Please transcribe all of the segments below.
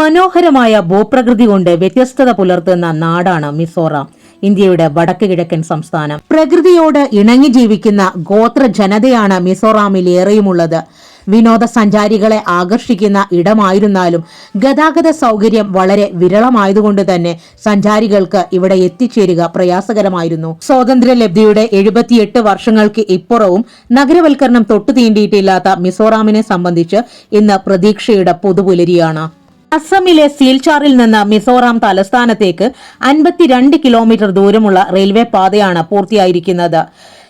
മനോഹരമായ ഭൂപ്രകൃതി കൊണ്ട് വ്യത്യസ്തത പുലർത്തുന്ന നാടാണ് മിസോറാം ഇന്ത്യയുടെ വടക്ക് കിഴക്കൻ സംസ്ഥാനം. പ്രകൃതിയോട് ഇണങ്ങി ജീവിക്കുന്ന ഗോത്ര ജനതയാണ് മിസോറാമിൽ ഏറെയുമുള്ളത്. വിനോദസഞ്ചാരികളെ ആകർഷിക്കുന്ന ഇടമായിരുന്നാലും ഗതാഗത സൗകര്യം വളരെ വിരളമായതുകൊണ്ട് തന്നെ സഞ്ചാരികൾക്ക് ഇവിടെ എത്തിച്ചേരുക പ്രയാസകരമായിരുന്നു. സ്വാതന്ത്ര്യലബ്ധിയുടെ എഴുപത്തിയെട്ട് വർഷങ്ങൾക്ക് ഇപ്പുറവും നഗരവൽക്കരണം തൊട്ടു തീണ്ടിയിട്ടില്ലാത്ത മിസോറാമിനെ സംബന്ധിച്ച് ഇന്ന് പ്രതീക്ഷയുടെ പുതുപുലരിയാണ്. അസമിലെ സീൽചാറിൽ നിന്ന് മിസോറാം തലസ്ഥാനത്തേക്ക് അൻപത്തിരണ്ട് കിലോമീറ്റർ ദൂരമുള്ള റെയിൽവേ പാതയാണ് പൂർത്തിയായിരിക്കുന്നത്.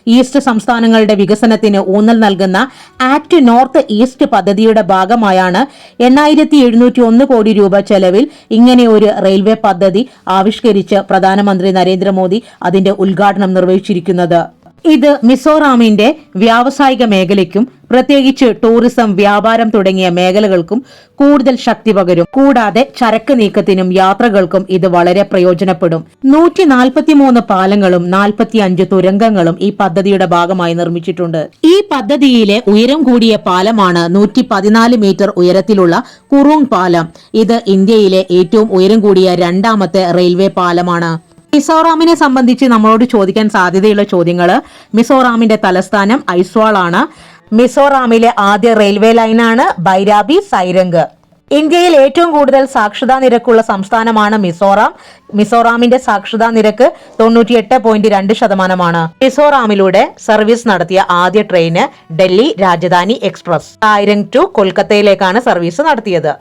ഈസ്റ്റ് സംസ്ഥാനങ്ങളുടെ വികസനത്തിന് ഊന്നൽ നൽകുന്ന ആക്ട് നോർത്ത് ഈസ്റ്റ് പദ്ധതിയുടെ ഭാഗമായാണ് എണ്ണായിരത്തി എഴുന്നൂറ്റി ഒന്ന് കോടി രൂപ ചെലവിൽ ഇങ്ങനെ ഒരു റെയിൽവേ പദ്ധതി ആവിഷ്കരിച്ച് പ്രധാനമന്ത്രി നരേന്ദ്രമോദി അതിന്റെ ഉദ്ഘാടനം നിർവഹിച്ചിരിക്കുന്നത്. ഇത് മിസോറാമിന്റെ വ്യാവസായിക മേഖലയ്ക്കും പ്രത്യേകിച്ച് ടൂറിസം വ്യാപാരം തുടങ്ങിയ മേഖലകൾക്കും കൂടുതൽ ശക്തി പകരും. കൂടാതെ ചരക്ക് നീക്കത്തിനും യാത്രകൾക്കും ഇത് വളരെ പ്രയോജനപ്പെടും. നൂറ്റി നാൽപ്പത്തിമൂന്ന് പാലങ്ങളും നാൽപ്പത്തി അഞ്ച് തുരങ്കങ്ങളും ഈ പദ്ധതിയുടെ ഭാഗമായി നിർമ്മിച്ചിട്ടുണ്ട്. ഈ പദ്ധതിയിലെ ഉയരം കൂടിയ പാലമാണ് നൂറ്റി പതിനാല് മീറ്റർ ഉയരത്തിലുള്ള കുറുങ് പാലം. ഇത് ഇന്ത്യയിലെ ഏറ്റവും ഉയരം കൂടിയ രണ്ടാമത്തെ റെയിൽവേ പാലമാണ്. മിസോറാമിനെ സംബന്ധിച്ച് നമ്മളോട് ചോദിക്കാൻ സാധ്യതയുള്ള ചോദ്യങ്ങൾ മിസോറാമിന്റെ തലസ്ഥാനം ഐസ്വാൾ ആണ് മിസോറാമിലെ ആദ്യ റെയിൽവേ ലൈനാണ് ബൈരാബി സൈരംഗ്. ഇന്ത്യയിൽ ഏറ്റവും കൂടുതൽ സാക്ഷരതാ നിരക്കുള്ള സംസ്ഥാനമാണ് മിസോറാം. മിസോറാമിന്റെ സാക്ഷരതാ നിരക്ക് തൊണ്ണൂറ്റിയെട്ട് പോയിന്റ് രണ്ട് ശതമാനമാണ്. മിസോറാമിലൂടെ സർവീസ് നടത്തിയ ആദ്യ train Delhi Rajdhani express. Sairang to കൊൽക്കത്തയിലേക്കാണ് service നടത്തിയത്.